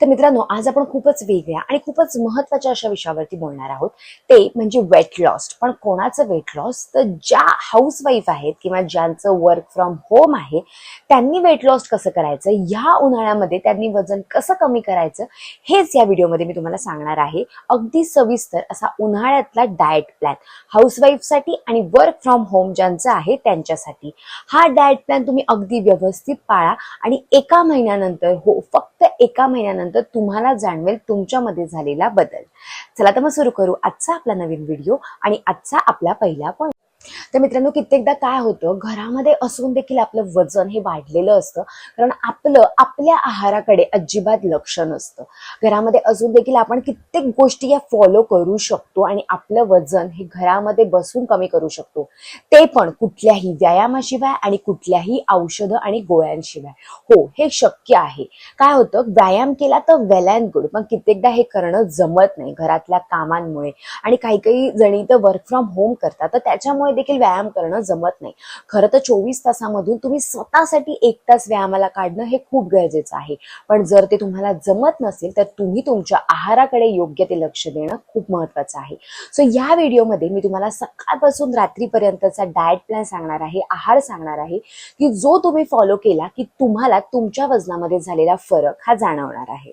तर मित्रांनो आज आपण खूपच वेगळ्या आणि खूपच महत्त्वाच्या अशा विषयावरती बोलणार आहोत. ते म्हणजे वेट लॉस पण कोणाचं वेट लॉस तर ज्या हाऊसवाईफ आहेत किंवा ज्यांचं वर्क फ्रॉम होम आहे त्यांनी वेट लॉस कसं करायचं? ह्या उन्हाळ्यामध्ये त्यांनी वजन कसं कमी करायचं? हेच या व्हिडिओमध्ये मी तुम्हाला सांगणार आहे. अगदी सविस्तर असा उन्हाळ्यातला डाएट प्लॅन हाऊसवाईफसाठी आणि वर्क फ्रॉम होम ज्यांचं आहे त्यांच्यासाठी. हा डाएट प्लॅन तुम्ही अगदी व्यवस्थित पाळा आणि एका महिन्यानंतर हो फक्त एका यानंतर तुम्हाला जाणवेल तुमच्यामध्ये झालेला बदल. चला तर मग सुरू करू आजचा आपला नवीन व्हिडिओ आणि आजचा आपला पहिला पॉईंट तर मित्रांनो कित्येकदा काय होतं घरामध्ये असून देखील आपलं वजन हे वाढलेलं असतं. कारण आपलं आपल्या आहाराकडे अजिबात लक्ष नसतं. घरामध्ये असून देखील आपण कित्येक गोष्टी या फॉलो करू शकतो आणि आपलं वजन हे घरामध्ये बसून कमी करू शकतो. ते पण कुठल्याही व्यायामाशिवाय आणि कुठल्याही औषधं आणि गोळ्यांशिवाय. हो हे शक्य आहे. काय होतं व्यायाम केला तर वेल अँड गुड पण कित्येकदा हे करणं जमत नाही घरातल्या कामांमुळे. आणि काही काही जणी तर वर्क फ्रॉम होम करतात. तर त्याच्यामुळे देखील व्यायाम करणं जमत नाही. खरं तर चोवीस तासामधून तुम्ही स्वतःसाठी एक तास व्यायामाला काढणं हे खूप गरजेचं आहे. पण जर ते तुम्हाला जमत नसेल तर तुम्ही तुमच्या आहाराकडे योग्य ते लक्ष देणं खूप महत्वाचं आहे. सो या व्हिडिओमध्ये मी तुम्हाला सकाळपासून रात्रीपर्यंतचा डाएट प्लॅन सांगणार आहे आहार सांगणार आहे की जो तुम्ही फॉलो केला की तुम्हाला तुमच्या वजनामध्ये झालेला फरक हा जाणवणार आहे.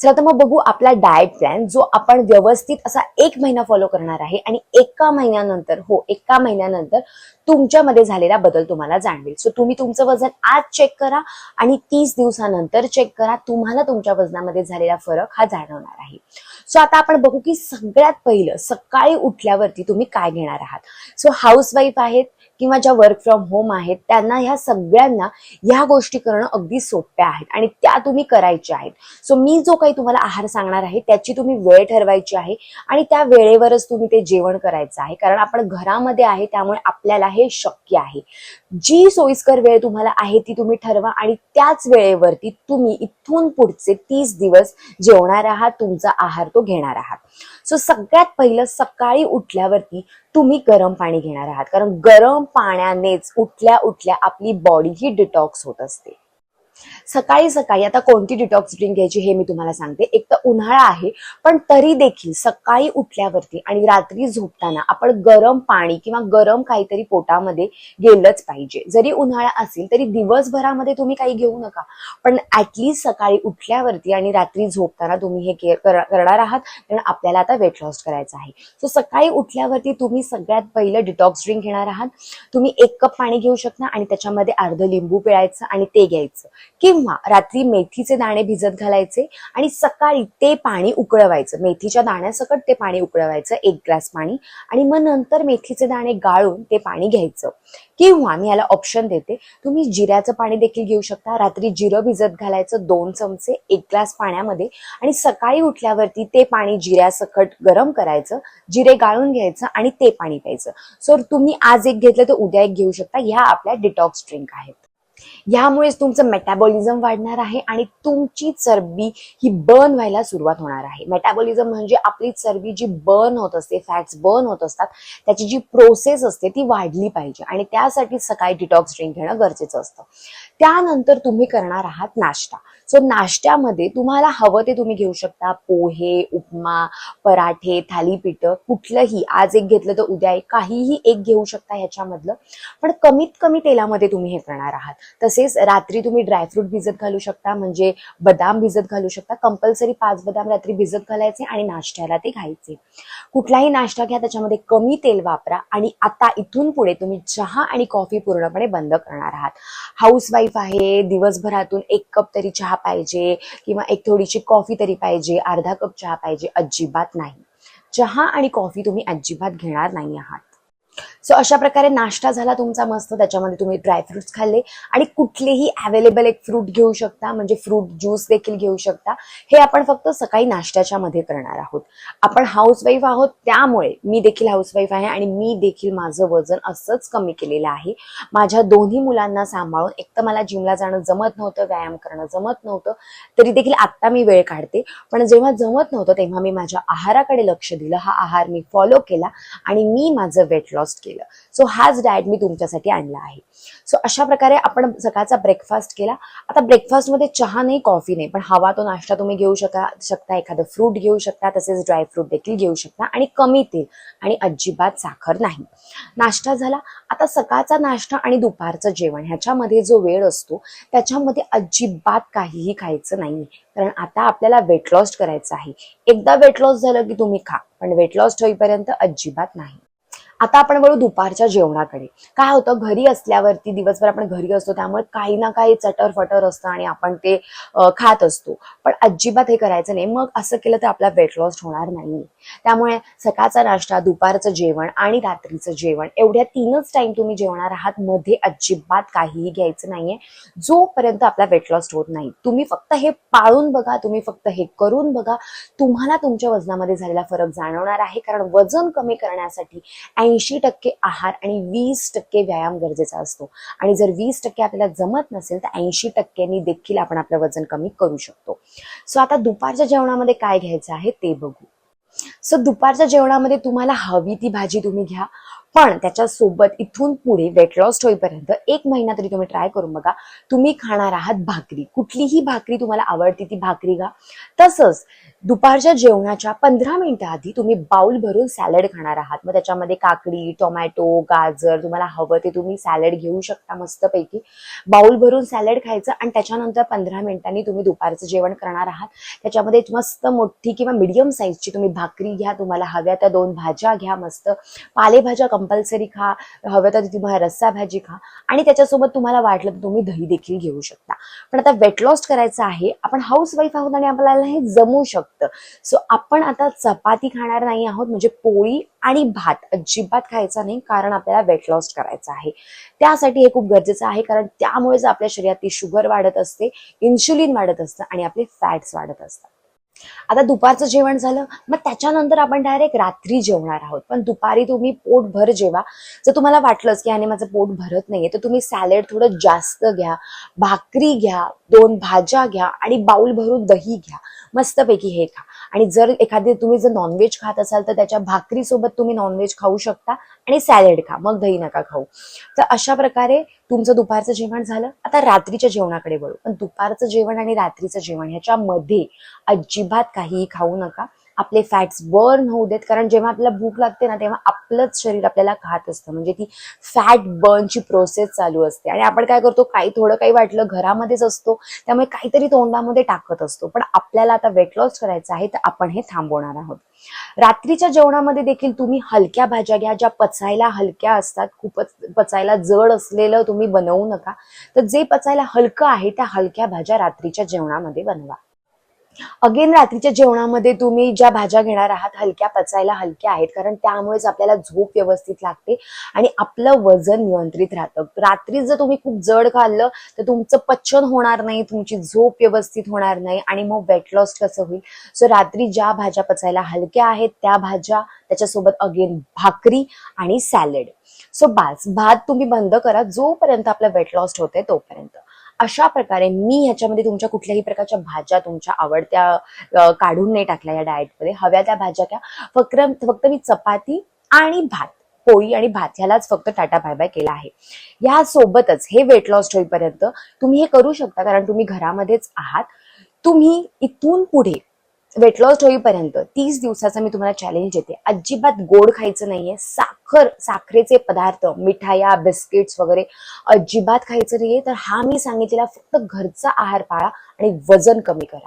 चला तर मग बघू आपला डाएट प्लॅन जो आपण व्यवस्थित असा एक महिना फॉलो करणार आहे आणि एका महिन्यानंतर हो एका महिन्यानंतर तुमच्यामध्ये झालेला बदल तुम्हाला जाणवेल. सो तुम्ही तुमचं वजन आज चेक करा आणि तीस दिवसानंतर चेक करा. तुम्हाला तुमच्या वजनामध्ये झालेला फरक हा जाणवणार आहे. सो आता आपण बघू की सगळ्यात पहिलं सकाळी उठल्यावरती तुम्ही काय घेणार आहात? सो हाऊसवाईफ आहेत किंवा ज्या वर्क फ्रॉम होम आहेत त्यांना ह्या सगळ्यांना ह्या गोष्टी करणं अगदी सोप्या आहेत आणि त्या तुम्ही करायच्या आहेत. सो मी जो काही तुम्हाला आहार सांगणार आहे त्याची तुम्ही वेळ ठरवायची आहे आणि त्या वेळेवरच तुम्ही ते जेवण करायचं आहे. कारण आपण घरामध्ये आहे त्यामुळे आपल्याला हे शक्य आहे. जी सोयीस्कर वेळ तुम्हाला आहे ती तुम्ही ठरवा आणि त्याच वेळेवरती तुम्ही इथून पुढचे तीस दिवस जेवणार आहात तुमचा आहार तो घेणार आहात. सो सगळ्यात पहिलं सकाळी उठल्यावरती तुम्ही गरम पाणी घेणार आहात. कारण गरम पाण्यानेच उठल्या उठल्या आपली बॉडी ही डिटॉक्स होत असते. सकाळी सकाळी आता कोणती डिटॉक्स ड्रिंक घ्यायची हे मी तुम्हाला सांगते. एक तर उन्हाळा आहे पण तरी देखील सकाळी उठल्यावरती आणि रात्री झोपताना आपण गरम पाणी किंवा गरम काहीतरी पोटामध्ये गेलंच पाहिजे. जरी उन्हाळा असेल तरी दिवसभरामध्ये तुम्ही काही घेऊ नका. पण ऍटलीस्ट सकाळी उठल्यावरती आणि रात्री झोपताना तुम्ही हे केअर करणार आहात कारण आपल्याला आता वेट लॉस करायचं आहे. सो सकाळी उठल्यावरती तुम्ही सगळ्यात पहिलं डिटॉक्स ड्रिंक घेणार आहात. तुम्ही एक कप पाणी घेऊ शकता आणि त्याच्यामध्ये अर्ध लिंबू पिळायचं आणि ते घ्यायचं. किंवा रात्री मेथीचे दाणे भिजत घालायचे आणि सकाळी ते पाणी उकळवायचं. मेथीच्या दाण्यासकट ते पाणी उकळवायचं एक ग्लास पाणी आणि मग नंतर मेथीचे दाणे गाळून ते पाणी घ्यायचं. किंवा मी याला ऑप्शन देते तुम्ही जिऱ्याचं पाणी देखील घेऊ शकता. रात्री जिरं भिजत घालायचं दोन चमचे एक ग्लास पाण्यामध्ये आणि सकाळी उठल्यावरती ते पाणी जिऱ्यासकट गरम करायचं जिरे गाळून घ्यायचं आणि ते पाणी प्यायचं. सो तुम्ही आज एक घेतलं तर उद्या एक घेऊ शकता. ह्या आपल्या डिटॉक्स ड्रिंक आहेत. यामुळेच तुमचं मेटाबॉलिझम वाढणार आहे आणि तुमची चरबी ही बर्न व्हायला सुरुवात होणार आहे. मेटाबॉलिझम म्हणजे आपली चरबी जी बर्न होत असते फॅट्स बर्न होत असतात त्याची जी प्रोसेस असते ती वाढली पाहिजे आणि त्यासाठी सकाळी डिटॉक्स ड्रिंक घेणं गरजेचं असतं. त्यानंतर तुम्ही करणार आहात नाश्ता. सो नाश्त्यामध्ये तुम्हाला हवं ते तुम्ही घेऊ शकता. पोहे उपमा पराठे थालीपीठ कुठलंही. आज एक घेतलं तर उद्या एक. काहीही एक घेऊ शकता ह्याच्यामधलं पण कमीत कमी तेलामध्ये तुम्ही हे करणार आहात. तर तसेच रात्री तुम्ही ड्रायफ्रूट भिजत घालू शकता म्हणजे बदाम भिजत घालू शकता. कंपल्सरी पाच बदाम रात्री भिजत घालायचे आणि नाश्त्याला ते घ्यायचे कुठलाही नाश्ता घ्या त्याच्यामध्ये कमी तेल वापरा आणि आता इथून पुढे तुम्ही चहा आणि कॉफी पूर्णपणे बंद करणार आहात. हाऊसवाईफ आहे दिवसभरातून एक कप तरी चहा पाहिजे किंवा एक थोडीशी कॉफी तरी पाहिजे अर्धा कप चहा पाहिजे अजिबात नाही. चहा आणि कॉफी तुम्ही अजिबात घेणार नाही आहात. सो अशा प्रकारे नाश्ता झाला तुमचा मस्त. त्याच्यामध्ये तुम्ही ड्रायफ्रुट्स खाल्ले. आणि कुठलेही अवेलेबल एक फ्रूट घेऊ शकता. म्हणजे फ्रूट ज्यूस देखील घेऊ शकता. हे आपण फक्त सकाळी नाश्त्याच्या मध्ये करणार आहोत. आपण हाऊसवाईफ आहोत. त्यामुळे मी देखील हाऊसवाईफ आहे आणि मी देखील माझं वजन असंच कमी केलेलं आहे. माझ्या दोन्ही मुलांना सांभाळून एक तर मला जिमला जाणं जमत नव्हतं व्यायाम करणं जमत नव्हतं. तरी देखील आत्ता मी वेळ काढते. पण जेव्हा जमत नव्हतं तेव्हा मी माझ्या आहाराकडे लक्ष दिलं. हा आहार मी फॉलो केला आणि मी माझं वेट लॉस केलं. सो हाच डाएट मी तुमच्यासाठी आणला आहे. सो अशा प्रकारे आपण सकाळचा ब्रेकफास्ट केला. आता ब्रेकफास्टमध्ये चहा नाही कॉफी नाही. पण हवा तो नाश्ता तुम्ही घेऊ शका शकता. एखादं फ्रूट घेऊ शकता तसेच ड्रायफ्रूट देखील घेऊ शकता. आणि कमी तेल आणि अजिबात साखर नाही. नाश्ता झाला. आता सकाळचा नाश्ता आणि दुपारचं जेवण ह्याच्यामध्ये जो वेळ असतो त्याच्यामध्ये अजिबात काहीही खायचं नाही कारण आता आपल्याला वेट लॉस करायचं आहे. एकदा वेट लॉस झालं की तुम्ही खा. पण वेट लॉस होईपर्यंत अजिबात नाही. आता आपण वळू दुपारच्या जेवणाकडे. काय होतं घरी असल्यावरती दिवसभर आपण घरी असतो त्यामुळे काही ना काही चटर फटर असतं आणि आपण ते खात असतो. पण अजिबात हे करायचं नाही. मग असं केलं तर आपला वेट लॉस होणार नाही त्यामुळे सकाळचा नाश्ता दुपारचं जेवण आणि रात्रीचं जेवण एवढ्या तीनच टाइम तुम्ही जेवणार आहात मध्ये अजिबात काहीही घ्यायचं नाहीये. जोपर्यंत आपला वेट लॉस होत नाही तुम्ही फक्त हे पाळून बघा तुम्ही फक्त हे करून बघा तुम्हाला तुमच्या वजनामध्ये झालेला फरक जाणवणार आहे. कारण वजन कमी करण्यासाठी ऐंशी टक्के आहार आणि वीस टक्के व्यायाम गरजेचा असतो. आणि जर वीस टक्के आपल्याला जमत नसेल तर ऐंशी टक्क्यांनी देखील आपण आपलं वजन कमी करू शकतो. सो आता दुपारच्या जेवणामध्ये काय घ्यायचं आहे ते बघू. सो दुपारच्या जेवणामध्ये तुम्हाला हवी ती भाजी तुम्ही घ्या. पण त्याच्यासोबत इथून पुढे वेट लॉस होईपर्यंत एक महिना तरी तुम्ही ट्राय करून बघा. तुम्ही खाणार आहात भाकरी. कुठलीही भाकरी तुम्हाला आवडती ती भाकरी घ्या. तसंच दुपारच्या जेवणाच्या पंधरा मिनिटं आधी तुम्ही बाउल भरून सॅलड खाणार आहात. मग त्याच्यामध्ये काकडी टोमॅटो गाजर तुम्हाला हवं ते तुम्ही सॅलड घेऊ शकता मस्तपैकी. बाउल भरून सॅलड खायचं आणि त्याच्यानंतर पंधरा मिनिटांनी तुम्ही दुपारचं जेवण करणार आहात. त्याच्यामध्ये मस्त मोठी किंवा मिडियम साईजची तुम्ही भाकरी घ्या तुम्हाला हव्या त्या दोन भाज्या घ्या मस्त. पालेभाज्या कंपल्सरी खा हव्या तर तुम्हाला रस्सा भाजी खा आणि त्याच्यासोबत तुम्हाला वाटलं तर तुम्ही दही देखील घेऊ शकता. पण आता वेट लॉस करायचं आहे. आपण हाऊस वाईफ आहोत आणि आपल्याला हे जमू शकतं. सो आपण आता चपाती खाणार नाही आहोत म्हणजे पोळी आणि भात अजिबात खायचा नाही कारण आपल्याला वेट लॉस करायचा आहे. त्यासाठी हे खूप गरजेचं आहे कारण त्यामुळेच आपल्या शरीरातली शुगर वाढत असते इन्शुलिन वाढत असतं आणि आपले फॅट्स वाढत असतात. आता दुपारचं जेवण झालं मग त्याच्यानंतर आपण डायरेक्ट रात्री जेवणार आहोत. पण दुपारी तुम्ही पोटभर जेवा. जर तुम्हाला वाटलंच की आणि माझं पोट भरत नाहीये तर तुम्ही सॅलड थोडं जास्त घ्या भाकरी घ्या दोन भाज्या घ्या आणि बाउल भरून दही घ्या. मस्तपैकी हे खा. आणि जर एखादी तुम्ही जर नॉनव्हेज खात असाल तर त्याच्या भाकरीसोबत तुम्ही नॉनव्हेज खाऊ शकता. आणि सॅलड खा मग दही नका खाऊ. तर अशा प्रकारे तुमचं दुपारचं जेवण झालं. आता रात्रीच्या जेवणाकडे वळू. पण दुपारचं जेवण आणि रात्रीचं जेवण ह्याच्यामध्ये अजिबात काहीही खाऊ नका. आपले फॅट्स बर्न होऊ देत. कारण जेव्हा आपल्याला भूक लागते ना तेव्हा आपलंच शरीर आपल्याला खात असतं. म्हणजे ती फॅट बर्नची प्रोसेस चालू असते. आणि आपण काय करतो काही थोडं काही वाटलं घरामध्येच असतो त्यामुळे काहीतरी तोंडामध्ये टाकत असतो. पण आपल्याला आता वेट लॉस करायचं आहे तर आपण हे थांबवणार आहोत. रात्रीच्या जेवणामध्ये देखील तुम्ही हलक्या भाज्या घ्या ज्या पचायला हलक्या असतात. खूपच पचायला जड असलेलं तुम्ही बनवू नका. तर जे पचायला हलकं आहे त्या हलक्या भाज्या रात्रीच्या जेवणामध्ये बनवा. अगेन रात्रीच्या जेवणामध्ये तुम्ही ज्या भाज्या घेणार आहात हलक्या पचायला हलक्या आहेत कारण त्यामुळेच आपल्याला झोप व्यवस्थित लागते आणि आपलं वजन नियंत्रित राहतं. रात्री जर तुम्ही खूप जड खाल्लं तर तुमचं पचन होणार नाही तुमची झोप व्यवस्थित होणार नाही आणि मग वेट लॉस कसं होईल? सो रात्री ज्या भाज्या पचायला हलक्या आहेत त्या भाज्या त्याच्यासोबत अगेन भाकरी आणि सॅलड सो बास भात तुम्ही बंद करा जोपर्यंत आपलं वेट लॉस होते तोपर्यंत. अशा प्रकारे मी ह्याच्यामध्ये तुमच्या कुठल्याही प्रकारच्या भाज्या तुमच्या आवडत्या काढून नाही टाकल्या या डाएटमध्ये हव्या त्या भाज्या घ्या. फक्त फक्त मी चपाती आणि भात पोळी आणि भात ह्यालाच फक्त टाटा बाय बाय केला आहे. या सोबतच हे वेट लॉस होईपर्यंत तुम्ही हे करू शकता कारण तुम्ही घरामध्येच आहात. तुम्ही इथून पुढे वेट लॉस होईपर्यंत तीस दिवसाचं मी तुम्हाला चॅलेंज देते. अजिबात गोड खायचं नाहीये. साखर साखरेचे पदार्थ मिठाया बिस्किट्स वगैरे अजिबात खायचं नाहीये. तर हा मी सांगितलेला फक्त घरचा आहार पाळा आणि वजन कमी करा.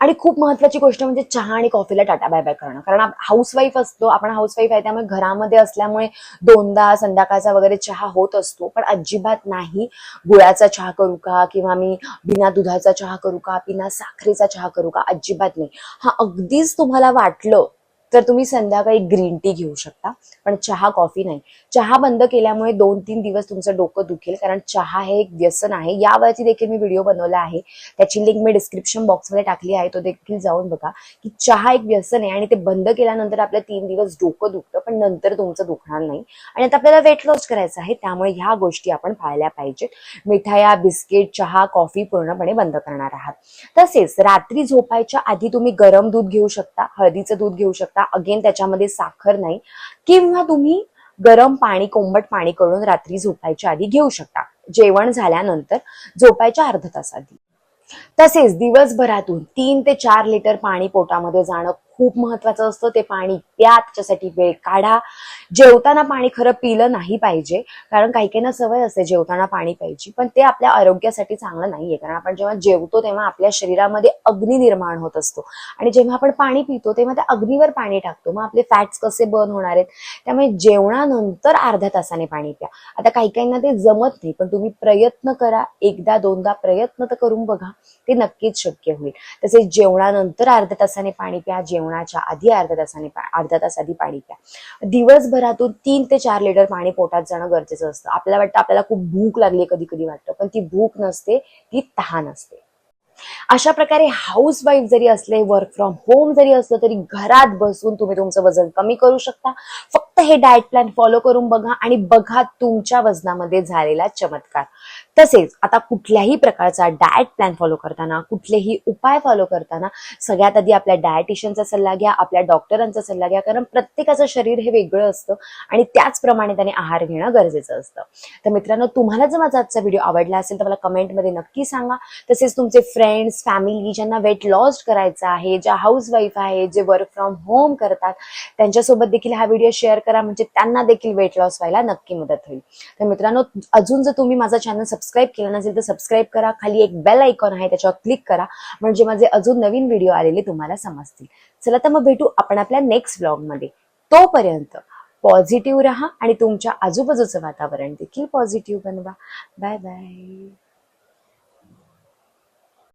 आणि खूप महत्वाची गोष्ट म्हणजे चहा आणि कॉफीला टाटा बाय बाय करणं. कारण हाऊसवाईफ असतो आपण हाऊसवाईफ आहे त्यामुळे घरामध्ये असल्यामुळे दोनदा संध्याकाळचा वगैरे चहा होत असतो. पण अजिबात नाही गुळाचा चहा करू का किंवा मी बिना दुधाचा चहा करू का बिना साखरेचा चहा करू का अजिबात नाही. हा अगदीच तुम्हाला वाटलं तर तुम्ही संध्याकाळी ग्रीन टी घेऊ शकता. पण चहा कॉफी नाही. चहा बंद केल्यामुळे दोन तीन दिवस तुमचं डोकं दुखेल कारण चहा हे एक व्यसन आहे. यावरती देखील मी व्हिडिओ बनवला आहे. त्याची लिंक मी डिस्क्रिप्शन बॉक्समध्ये टाकली आहे. तो देखील जाऊन बघा की चहा एक व्यसन आहे आणि ते बंद केल्यानंतर आपलं तीन दिवस डोकं दुखतं पण नंतर तुमचं दुखणार नाही. आणि आता आपल्याला वेट लॉस करायचं आहे त्यामुळे ह्या गोष्टी आपण पाळल्या पाहिजेत. मिठाया बिस्किट चहा कॉफी पूर्णपणे बंद करणार आहात. तसेच रात्री झोपायच्या आधी तुम्ही गरम दूध घेऊ शकता हळदीचं दूध घेऊ शकता. अगेन त्याच्यामध्ये साखर नाही. किंवा तुम्ही गरम पाणी कोंबट पाणी करून रात्री झोपायच्या आधी घेऊ शकता. जेवण झाल्यानंतर झोपायच्या अर्ध तास आधी तसेच दिवसभरातून तीन ते चार लिटर पाणी पोटामध्ये जाणं खूप महत्वाचं असतं ते पाणी प्या त्याच्यासाठी वेळ काढा. जेवताना पाणी खरं पिलं नाही पाहिजे कारण काही काहींना सवय असते जेवताना पाणी प्यायची पण ते आपल्या आरोग्यासाठी चांगलं नाहीये कारण आपण जेव्हा जेवतो तेव्हा आपल्या शरीरामध्ये अग्नी निर्माण होत असतो. आणि जेव्हा आपण पाणी पितो तेव्हा त्या अग्नीवर पाणी टाकतो. मग आपले फॅट्स कसे बर्न होणार आहेत? त्यामुळे जेवणानंतर अर्ध्या तासाने पाणी प्या. आता काही काहींना ते जमत नाही पण तुम्ही प्रयत्न करा. एकदा दोनदा प्रयत्न तर करून बघा. ते नक्कीच शक्य होईल. तसेच जेवणानंतर अर्ध्या तासाने पाणी प्या. जेवण जेवणाच्या आधी अर्ध्या तासाने अर्धा तास आधी पाणी प्या. दिवसभरातून तीन ते चार लिटर पाणी पोटात जाणं गरजेचं असतं. आपल्याला वाटतं आपल्याला खूप भूक लागली कधी कधी वाटतं पण ती भूक नसते ती तहान असते. अशा प्रकारे हाऊस वाईफ जरी असले वर्क फ्रॉम होम जरी असलं तरी घरात बसून तुम्ही तुमचं वजन कमी करू शकता. फक्त हे डाएट प्लॅन फॉलो करून बघा आणि बघा तुमच्या वजनामध्ये झालेला चमत्कार. तसेच आता कुठल्याही प्रकारचा डाएट प्लॅन फॉलो करताना कुठलेही उपाय फॉलो करताना सगळ्यात आधी आपल्या डायटिशियनचा सल्ला घ्या आपल्या डॉक्टरांचा सल्ला घ्या कारण प्रत्येकाचं शरीर हे वेगळं असतं आणि त्याचप्रमाणे त्याने आहार घेणं गरजेचं असतं. तर मित्रांनो तुम्हाला जर माझा आजचा व्हिडिओ आवडला असेल तर मला कमेंटमध्ये नक्की सांगा. तसेच तुमचे फ्रेंड्स फॅमिली ज्यांना वेट लॉस करायचा आहे ज्या हाऊस वाईफ आहे जे वर्क फ्रॉम होम करतात त्यांच्यासोबत देखील हा व्हिडिओ शेअर करा म्हणजे त्यांना देखील वेट लॉस व्हायला नक्की मदत होईल. तर मित्रांनो अजून जर तुम्ही माझा चॅनल सबस्क्राईब केलं नसेल तर सबस्क्राईब करा. खाली एक बेल आयकॉन आहे त्याच्यावर क्लिक करा. म्हणजे माझे अजून नवीन व्हिडिओ आलेले तुम्हाला समजतील. चला तर मग भेटू आपण आपल्या नेक्स्ट ब्लॉगमध्ये तोपर्यंत पॉझिटिव्ह राहा आणि तुमच्या आजूबाजूचं वातावरण देखील पॉझिटिव्ह बनवा. Bye bye